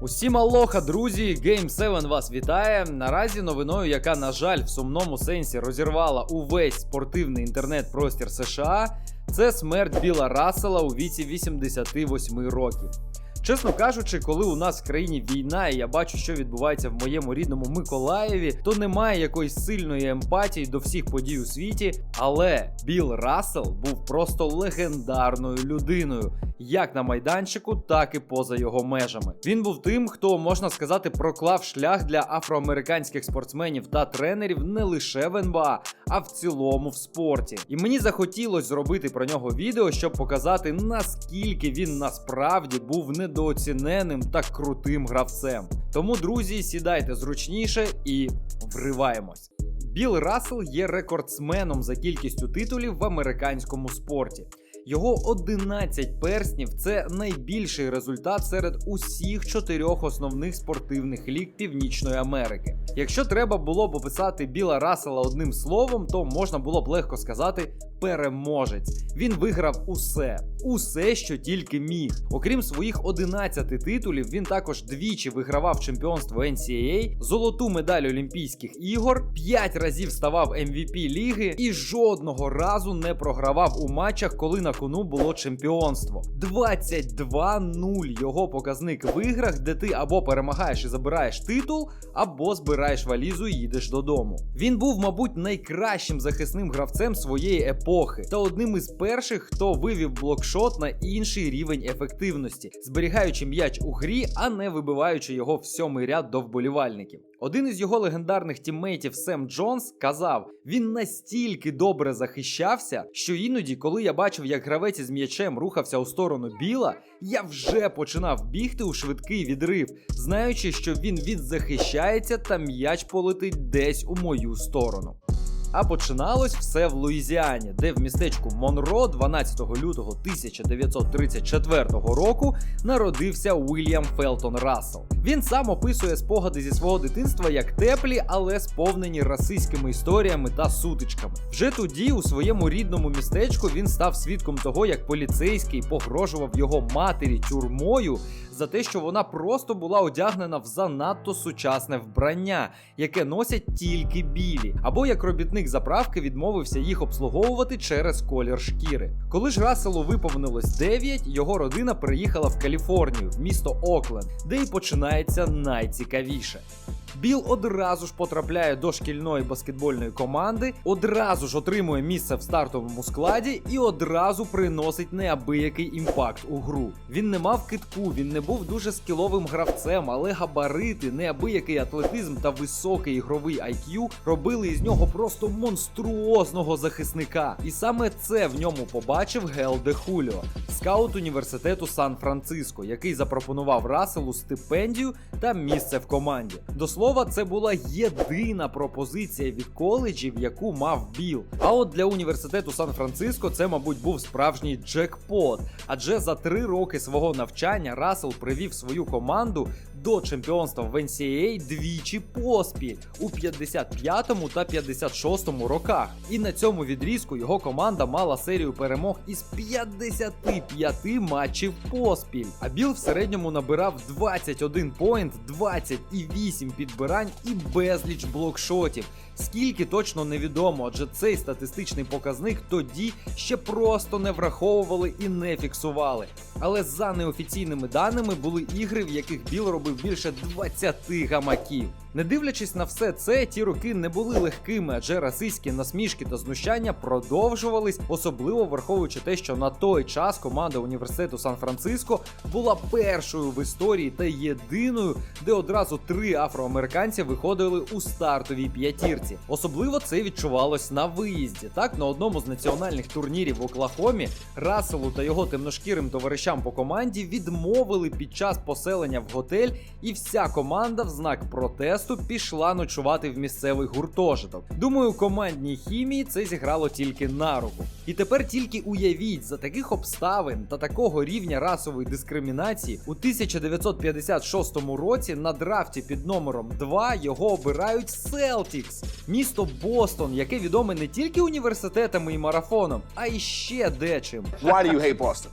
Усім алоха, друзі! Game 7 вас вітає. Наразі новиною, яка, на жаль, в сумному сенсі розірвала увесь спортивний інтернет-простір США, це смерть Біла Рассела у віці 88 років. Чесно кажучи, коли у нас в країні війна, і я бачу, що відбувається в моєму рідному Миколаєві, то немає якоїсь сильної емпатії до всіх подій у світі. Але Біл Рассел був просто легендарною людиною, як на майданчику, так і поза його межами. Він був тим, хто можна сказати проклав шлях для афроамериканських спортсменів та тренерів не лише в НБА, а в цілому в спорті. І мені захотілося зробити про нього відео, щоб показати наскільки він насправді був недооціненим та крутим гравцем. Тому, друзі, сідайте зручніше і вриваємось. Біл Рассел є рекордсменом за кількістю титулів в американському спорті. Його 11 перснів це найбільший результат серед усіх чотирьох основних спортивних ліг Північної Америки. Якщо треба було б описати Біла Рассела одним словом, то можна було б легко сказати переможець. Він виграв усе, усе, що тільки міг. Окрім своїх 11 титулів, він також двічі вигравав чемпіонство NCAA, золоту медаль Олімпійських ігор, 5 разів ставав MVP ліги і жодного разу не програвав у матчах, коли на кону було чемпіонство. 22-0 його показник в іграх, де ти або перемагаєш і забираєш титул, або збираєш валізу і їдеш додому. Він був, мабуть, найкращим захисним гравцем своєї епохи та одним із перших, хто вивів блокшот на інший рівень ефективності, зберігаючи м'яч у грі, а не вибиваючи його в сьомий ряд до вболівальників. Один із його легендарних тіммейтів Сем Джонс казав: він настільки добре захищався, що іноді, коли я бачив, як гравець із м'ячем рухався у сторону біла, я вже починав бігти у швидкий відрив, знаючи, що він відзахищається та м'яч полетить десь у мою сторону. А починалось все в Луїзіані, де в містечку Монро 12 лютого 1934 року народився Уільям Фелтон Рассел. Він сам описує спогади зі свого дитинства як теплі, але сповнені расистськими історіями та сутичками. Вже тоді, у своєму рідному містечку, він став свідком того, як поліцейський погрожував його матері тюрмою за те, що вона просто була одягнена в занадто сучасне вбрання, яке носять тільки білі, або як робітник заправки відмовився їх обслуговувати через колір шкіри. Коли ж Расселу виповнилось 9, його родина приїхала в Каліфорнію, в місто Окленд, де й починається найцікавіше. Біл одразу ж потрапляє до шкільної баскетбольної команди, одразу ж отримує місце в стартовому складі і одразу приносить неабиякий імпакт у гру. Він не мав китку, він не був дуже скіловим гравцем, але габарити, неабиякий атлетизм та високий ігровий IQ робили із нього просто монструозного захисника. І саме це в ньому побачив Гел де Хуліо, скаут університету Сан-Франциско, який запропонував Расселу стипендію та місце в команді. До слова, це була єдина пропозиція від коледжів, яку мав Біл. А от для університету Сан-Франциско це, мабуть, був справжній джекпот. Адже за три роки свого навчання Рассел привів свою команду до чемпіонства в NCAA двічі поспіль у 55-му та 56-му роках. І на цьому відрізку його команда мала серію перемог із 55 матчів поспіль. А Біл в середньому набирав 21 поінт, 20 і 8 підбирань і безліч блокшотів. Скільки точно невідомо, адже цей статистичний показник тоді ще просто не враховували і не фіксували. Але за неофіційними даними були ігри, в яких Біл робив більше 20 гамаків. Не дивлячись на все це, ті роки не були легкими, адже расистські насмішки та знущання продовжувались, особливо враховуючи те, що на той час команда університету Сан-Франциско була першою в історії та єдиною, де одразу три афроамериканці виходили у стартовій п'ятірці. Особливо це відчувалось на виїзді. Так, на одному з національних турнірів в Оклахомі Расселу та його темношкірим товаришам по команді відмовили під час поселення в готель, і вся команда в знак протесту пішла ночувати в місцевий гуртожиток. Думаю, командній хімії це зіграло тільки на руку. І тепер тільки уявіть, за таких обставин та такого рівня расової дискримінації у 1956 році на драфті під номером 2 його обирають Celtics, місто Бостон, яке відоме не тільки університетами і марафоном, а й ще дечим. Why do you hate Boston?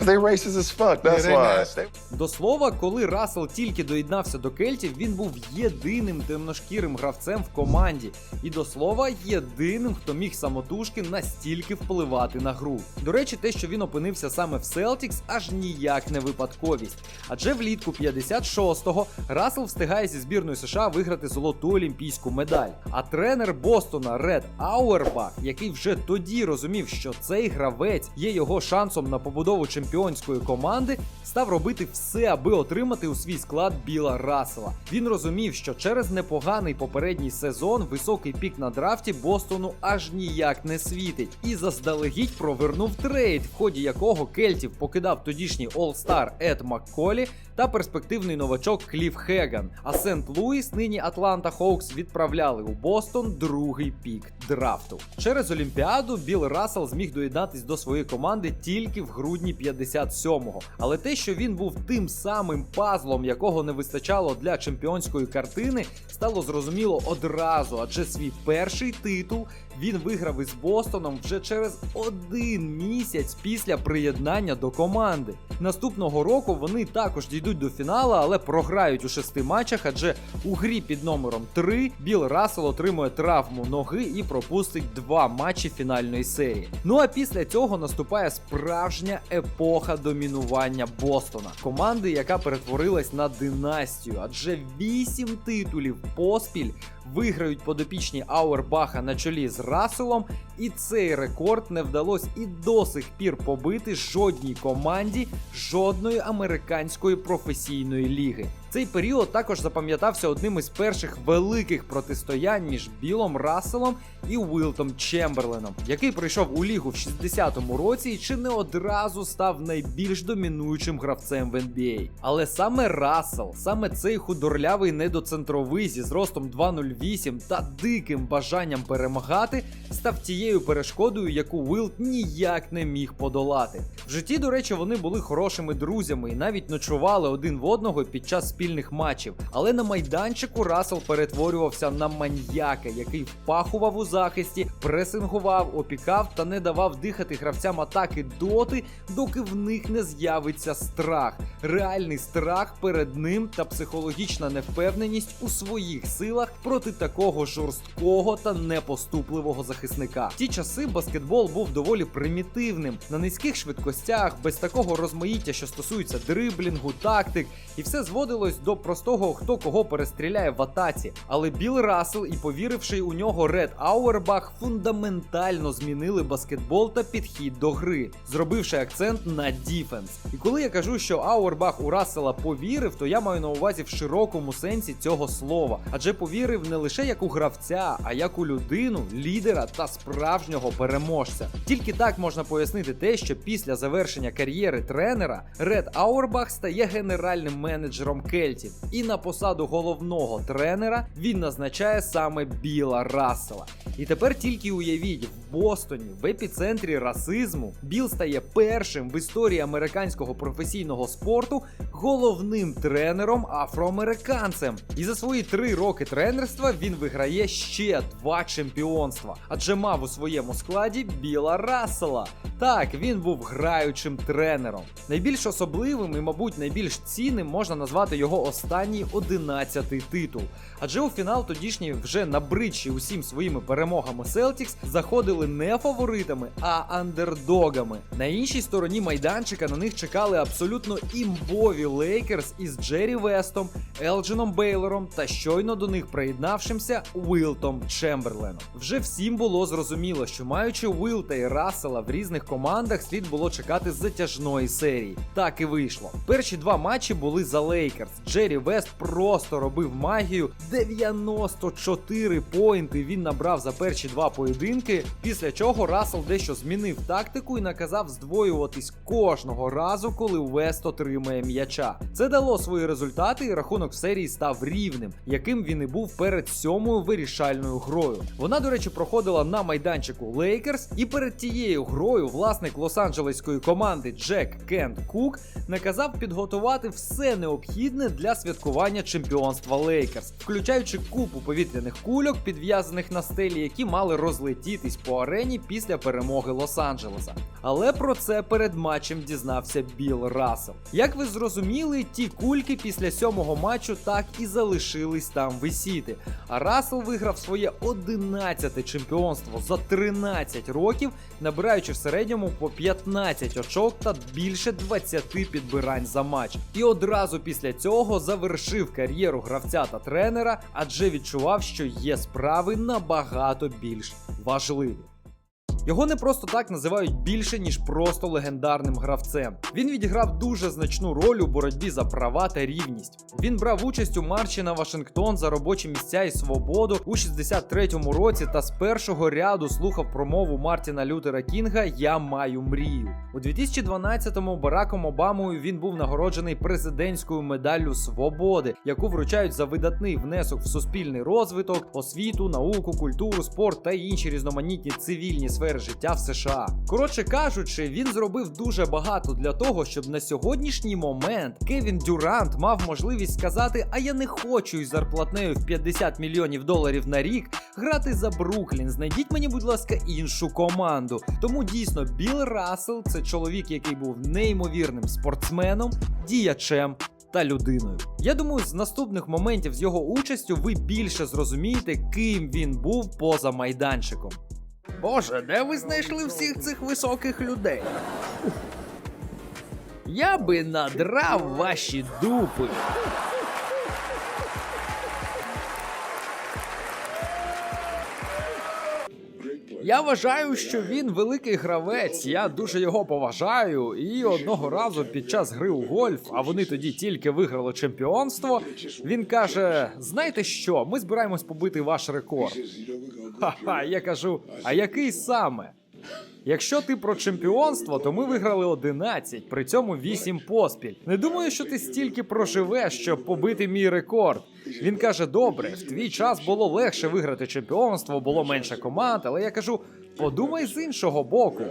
They racist as fuck. That's why. До слова, коли Рассел тільки доєднався до кельтів, він був єдиним темношкірим гравцем в команді. І до слова, єдиним, хто міг самотужки настільки впливати на гру. До речі, те, що він опинився саме в Селтікс, аж ніяк не випадковість. Адже влітку 56-го Рассел встигає зі збірною США виграти золоту олімпійську медаль. А тренер Бостона Ред Ауербах, який вже тоді розумів, що цей гравець є його шансом на побудову чемпіонської команди, став робити все, аби отримати у свій склад Біла Рассела. Він розумів, що через непоганий попередній сезон високий пік на драфті Бостону аж ніяк не світить, і заздалегідь провернув трейд, в ході якого Кельтів покидав тодішній All-Star Ед Макколі та перспективний новачок Кліф Хеган. А Сент-Луіс, нині Атланта Хоукс, відправляли у Бостон другий пік драфту. Через Олімпіаду Біл Рассел зміг доєднатись до своєї команди тільки в грудні 57-го. Але те, що він був тим самим пазлом, якого не вистачало для чемпіонської картини, стало зрозуміло одразу, адже свій перший титул він виграв із Бостоном вже через один місяць після приєднання до команди. Наступного року вони також дійдуть до фіналу, але програють у шести матчах, адже у грі під номером 3 Біл Рассел отримує травму ноги і пропустить два матчі фінальної серії. Ну а після цього наступає справжня епоха домінування Бостона, команди, яка перетворилась на династію, адже вісім титулів поспіль виграють подопічні Ауербаха на чолі з Расселом, і цей рекорд не вдалося і до сих пір побити жодній команді жодної американської професійної ліги. Цей період також запам'ятався одним із перших великих протистоянь між Білом Расселом і Уилтом Чемберленом, який прийшов у лігу в 60-му році і чи не одразу став найбільш домінуючим гравцем в NBA. Але саме Рассел, саме цей худорлявий недоцентровий зі зростом 2.08 та диким бажанням перемагати, став тією перешкодою, яку Уилт ніяк не міг подолати. В житті, до речі, вони були хорошими друзями і навіть ночували один в одного під час спільних матчів. Але на майданчику Рассел перетворювався на маньяка, який впахував у захисті, пресингував, опікав та не давав дихати гравцям атаки доти, доки в них не з'явиться страх, реальний страх перед ним та психологічна невпевненість у своїх силах проти такого жорсткого та непоступливого захисника. В ті часи баскетбол був доволі примітивним, на низьких швидкостях, без такого розмаїття, що стосується дриблінгу, тактик, і все зводилось до простого хто кого перестріляє в атаці. Але Біл Рассел і повіривши у нього Ред Ауербах фундаментально змінили баскетбол та підхід до гри, зробивши акцент на діфенс. І коли я кажу, що Ауербах у Рассела повірив, то я маю на увазі в широкому сенсі цього слова, адже повірив не лише як у гравця, а як у людину, лідера та справжнього переможця. Тільки так можна пояснити те, що після завершення кар'єри тренера Ред Ауербах стає генеральним менеджером Кельтів, і на посаду головного тренера він назначає саме Біла Рассела. І тепер тільки уявіть, в Бостоні, в епіцентрі расизму, Біл стає першим в історії американського професійного спорту головним тренером афроамериканцем. І за свої три роки тренерства він виграє ще два чемпіонства, адже мав у своєму складі Біла Рассела. Так, він був граючим тренером. Найбільш особливим і, мабуть, найбільш цінним можна назвати його останній 11-й титул. Адже у фінал тодішній вже набридші усім своїми перемогами Celtics заходили не фаворитами, а андердогами. На іншій стороні майданчика на них чекали абсолютно імбові Лейкерс із Джері Вестом, Елджином Бейлором та щойно до них приєднавшимся Уилтом Чемберленом. Вже всім було зрозуміло, що маючи Уилта і Рассела в різних командах, слід було чекати затяжної серії. Так і вийшло. Перші два матчі були за Лейкерс. Джері Вест просто робив магію. 94 поінти він набрав за перші два поєдинки. Після чого Рассел дещо змінив тактику і наказав здвоюватись кожного разу, коли Вест отримає м'яча. Це дало свої результати, і рахунок в серії став рівним, яким він і був перед сьомою вирішальною грою. Вона, до речі, проходила на майданчику Лейкерс, і перед тією грою власник лос-анджелеської команди Джек Кент Кук наказав підготувати все необхідне для святкування чемпіонства Лейкерс, включаючи купу повітряних кульок, підв'язаних на стелі, які мали розлетітись по арені після перемоги Лос-Анджелеса. Але про це перед матчем дізнався Біл Рассел. Як ви зрозуміли, ті кульки після сьомого матчу так і залишились там висіти. А Рассел виграв своє 11 чемпіонство за 13 років, набираючи в середньому по 15 очок та більше 20 підбирань за матч. І одразу після цього завершив кар'єру гравця та тренера, адже відчував, що є справи набагато більш важливі. Його не просто так називають більше, ніж просто легендарним гравцем. Він відіграв дуже значну роль у боротьбі за права та рівність. Він брав участь у марші на Вашингтон за робочі місця і свободу у 63-му році та з першого ряду слухав промову Мартіна Лютера Кінга Я маю мрію. У 2012-му Бараком Обамою він був нагороджений президентською медаллю свободи, яку вручають за видатний внесок в суспільний розвиток, освіту, науку, культуру, спорт та інші різноманітні цивільні сфери життя в США. Коротше кажучи, він зробив дуже багато для того, щоб на сьогоднішній момент Кевін Дюрант мав можливість сказати: А я не хочу із зарплатнею в 50 мільйонів доларів на рік грати за Бруклін. Знайдіть мені, будь ласка, іншу команду. Тому дійсно Біл Рассел це чоловік, який був неймовірним спортсменом, діячем. Та людиною. Я думаю, з наступних моментів з його участю ви більше зрозумієте, ким він був поза майданчиком. Боже, де ви знайшли всіх цих високих людей? Я би надрав ваші дупи. Я вважаю, що він великий гравець. Я дуже його поважаю. І одного разу під час гри у гольф, а вони тоді тільки виграли чемпіонство. Він каже: Знаєте що? Ми збираємось побити ваш рекорд. Ха-ха, я кажу, а який саме? Якщо ти про чемпіонство, то ми виграли 11, при цьому 8 поспіль. Не думаю, що ти стільки проживеш, щоб побити мій рекорд. Він каже: добре, в твій час було легше виграти чемпіонство, було менше команд, але я кажу. Подумай з іншого боку,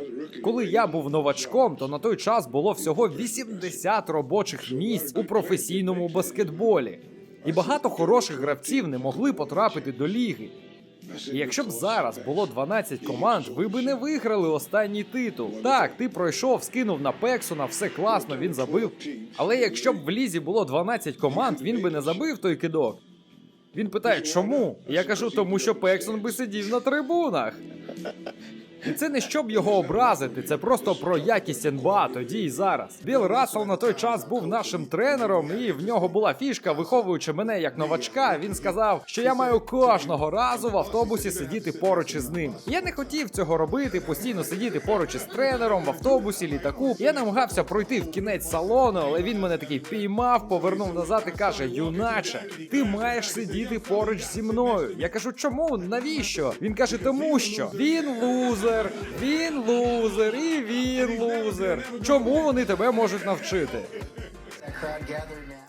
коли я був новачком, то на той час було всього 80 робочих місць у професійному баскетболі, і багато хороших гравців не могли потрапити до ліги. Якщо б зараз було 12 команд, ви би не виграли останній титул. Так, ти пройшов, скинув на Пексона, все класно, він забив. Але якщо б в лізі було 12 команд, він би не забив той кидок. Він питає, чому? Я кажу, тому що Пексон би сидів на трибунах. І це не щоб його образити, це просто про якість НБА тоді і зараз. Біл Рассел на той час був нашим тренером, і в нього була фішка, виховуючи мене як новачка. Він сказав, що я маю кожного разу в автобусі сидіти поруч із ним. Я не хотів цього робити, постійно сидіти поруч із тренером в автобусі, літаку. Я намагався пройти в кінець салону, але він мене такий піймав, повернув назад і каже: Юначе, ти маєш сидіти поруч зі мною. Я кажу, чому? Навіщо? Він каже, тому що він лузер, він лузер і він лузер. Чому вони тебе можуть навчити?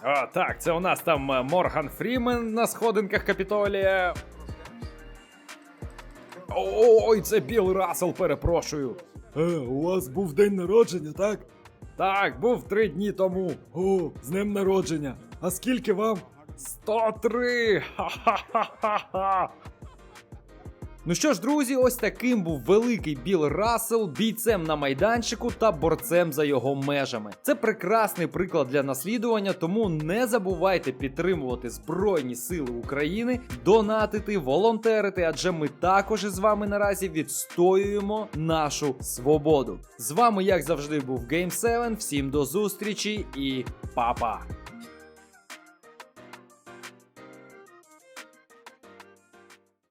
А, так, це у нас там е, Морган Фрімен на сходинках Капітолія. Ой, це Біл Рассел, перепрошую. Е, у вас був день народження, так? Так, був три дні тому. О, з днем народження. А скільки вам? 103! Ха-ха-ха-ха! Ну що ж, друзі, ось таким був великий Біл Рассел, бійцем на майданчику та борцем за його межами. Це прекрасний приклад для наслідування, тому не забувайте підтримувати Збройні Сили України, донатити, волонтерити, адже ми також із вами наразі відстоюємо нашу свободу. З вами, як завжди, був Game7. Всім до зустрічі і па-па!